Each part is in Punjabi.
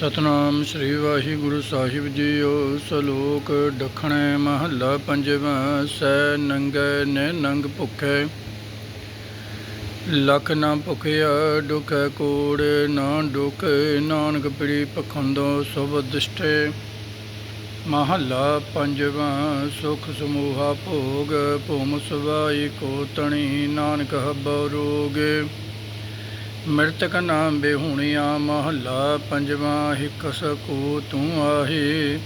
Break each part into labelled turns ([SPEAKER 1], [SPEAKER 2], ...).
[SPEAKER 1] ਸਤਨਾਮ ਸ੍ਰੀ ਵਾਹਿਗੁਰੂ ਸਾਹਿਬ ਜੀਓ, ਸਲੋਕ ਦੱਖਣੇ ਮਹੱਲਾ ਪੰਜਵਾਂ, ਸੈ ਨੰਗੇ ਨੇ ਨੰਗ ਭੁਖੇ। ਲਖ ਨਾ ਭੁਖਿਆ ਦੁਖੈ ਕੋੜ, ਨਾ ਦੁਖ ਨਾਨਕ ਪਰੀ ਪਖੰਦੋ ਸੁਭ ਦਿਸ਼ਟੇ। ਮਹੱਲਾ ਪੰਜਵਾਂ, ਸੁਖ ਸਮੂਹਾ ਭੋਗ, ਭੂਮ ਸਵਾਈ ਕੋ ਤਣੀ, ਨਾਨਕ ਹੱਬੋ ਰੋਗੇ। ਮ੍ਰਿਤਕ ਨਾਮ ਬਿਹੁਣਿਆ ਮਹੱਲਾ ਪੰਜਵਾਂ ਹਿਕ ਸਕੂ ਤੂੰ ਆਹੀ।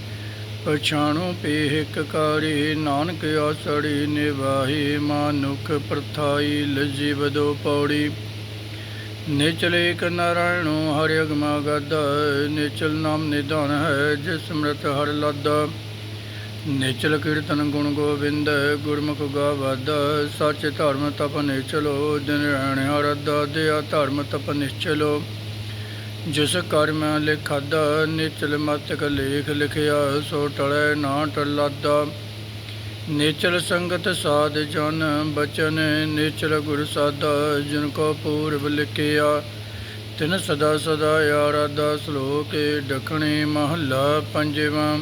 [SPEAKER 1] ਪਛਾਣੋ ਪੇਹਿਕ ਕਾਰੀ, ਨਾਨਕ ਆਸੜੀ ਨਿਵਾਹੀ। ਮਾਨੁਖ ਪ੍ਰਥਾਈ, ਲਜੀ ਬਦੋ ਪੌੜੀ। ਨਿਚਲੇ ਇਕ ਨਾਰਾਇਣੋ ਹਰਿ ਅਗਮਾ ਗਦ ਨਿਚਲ ਨਾਮ ਨਿਧਾਨ ਹੈ, ਜਿਸ ਸਮਰਤ ਹਰ ਲਾਦਾ ਨਿਚਲ ਕੀਰਤਨ ਗੁਣ ਗੋਬਿੰਦ, ਗੁਰਮੁਖ ਗਾਵਦ, ਸੱਚ ਧਰਮ ਤਪ ਨਿਚਲੋ, ਦਿਨ ਰਹਿਣ ਹਰਦ, ਦਿਆ ਧਰਮ ਤਪ ਨਿਚਲੋ। ਜਿਸ ਕਰਮ ਲਿਖਦ, ਨਿਚਲ ਮਤਕ ਲੇਖ ਲਿਖਿਆ, ਸੋ ਟਲੈ ਨਾ ਟਲਾਦਾ। ਨਿਚਲ ਸੰਗਤ ਸਾਧ ਜਨ, ਬਚਨ ਨਿਚਲ ਗੁਰ ਸਾਦਾ, ਜਿਨ ਕੋ ਪੂਰਬ ਲਿਖਿਆ, ਤਿਨ ਸਦਾ ਸਦਾ ਆਰਾਧਾ ਸ਼ਲੋਕ ਡਖਣੇ ਮਹੱਲਾ ਪੰਜਵਾਂ।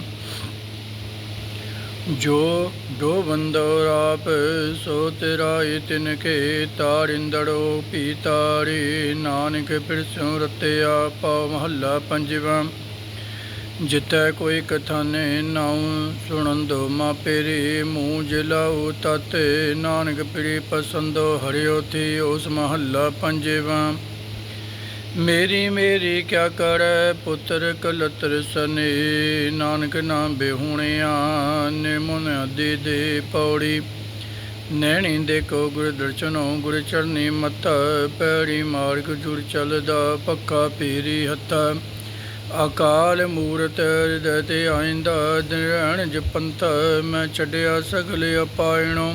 [SPEAKER 1] ਜੋ ਦੋ ਬੰਦੋ ਰਾਪ ਸੋ ਤੇਰਾ ਤਿਨ ਕੇ ਤਾਰਿੰਦੜੋ ਪੀ ਤਾਰੀ ਨਾਨਕ ਪਿਰਸੋਂ ਰਤਿਆ ਪਉ ਮਹੱਲਾ ਪੰਜਵਾਂ। ਜਿਤੈ ਕੋਈ ਕਥਾਨੇ ਨਾਉ, ਸੁਣੰਦੋ ਮਾਪੇਰੀ ਮੂੰਹ ਜਿਲਾਉ ਤਤ। ਨਾਨਕ ਪਿਰੀ ਪਸੰਦੋ ਹਰਿਓ ਥੀ ਉਸ ਮਹੱਲਾ ਪੰਜਵਾਂ। ਮੇਰੀ ਮੇਰੀ ਕਿਆ ਕਰੈ ਪੁੱਤਰ ਕਲਤਰ ਸਨੇ, ਨਾਨਕ ਨਾਮ ਬਿਹੁਣਿਆ ਨਿਮਨ ਦੇ ਦੇ ਪੌੜੀ। ਨੈਣੀ ਦੇਖੋ ਗੁਰ ਦਰਸ਼ਨੋ, ਗੁਰ ਚਰਨੀ ਮਤ ਪੈੜੀ ਮਾਰਗ ਜੁੜ ਚੱਲਦਾ ਪੱਕਾ ਪੀਰੀ ਹੱਥ। ਅਕਾਲ ਮੂਰਤ ਹਿਰਦੈ ਤੇ ਆਇੰਦਾ, ਦਿਨ ਜਪੰਤ ਮੈਂ ਛੱਡਿਆ ਸਗਲ ਅਪਾਇਣੋ।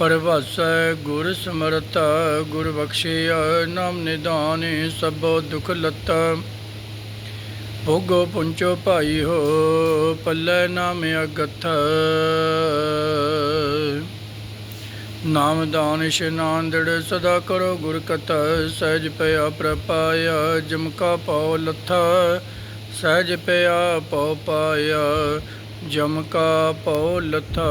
[SPEAKER 1] ਪਰਵਾਸੈ ਗੁਰ ਸਮਰਤਾ ਗੁਰ ਬਖਸ਼ਿਆ ਨਾਮ ਨਿਦਾਨੇ, ਸਭੋ ਦੁਖ ਲੱਤ। ਭੋਗੋ ਪੁੰਚੋ ਭਾਈ ਹੋ ਪੱਲੇ ਨਾਮ ਅਗਥ। ਨਾਮ ਦਾਨ ਇਸ਼ਨਾਨਦੜ ਸਦਾ ਕਰੋ ਗੁਰ ਕਥ, ਸਹਿਜ ਪਿਆ ਪ੍ਰਪਾਇਆ, ਜਮ ਕਾ ਪਾਉ ਲੱਥਾ। ਸਹਿਜ ਪਿਆ ਪਉ ਪਾਇਆ ਜਮਕਾ ਪਉ ਲੱਥਾ।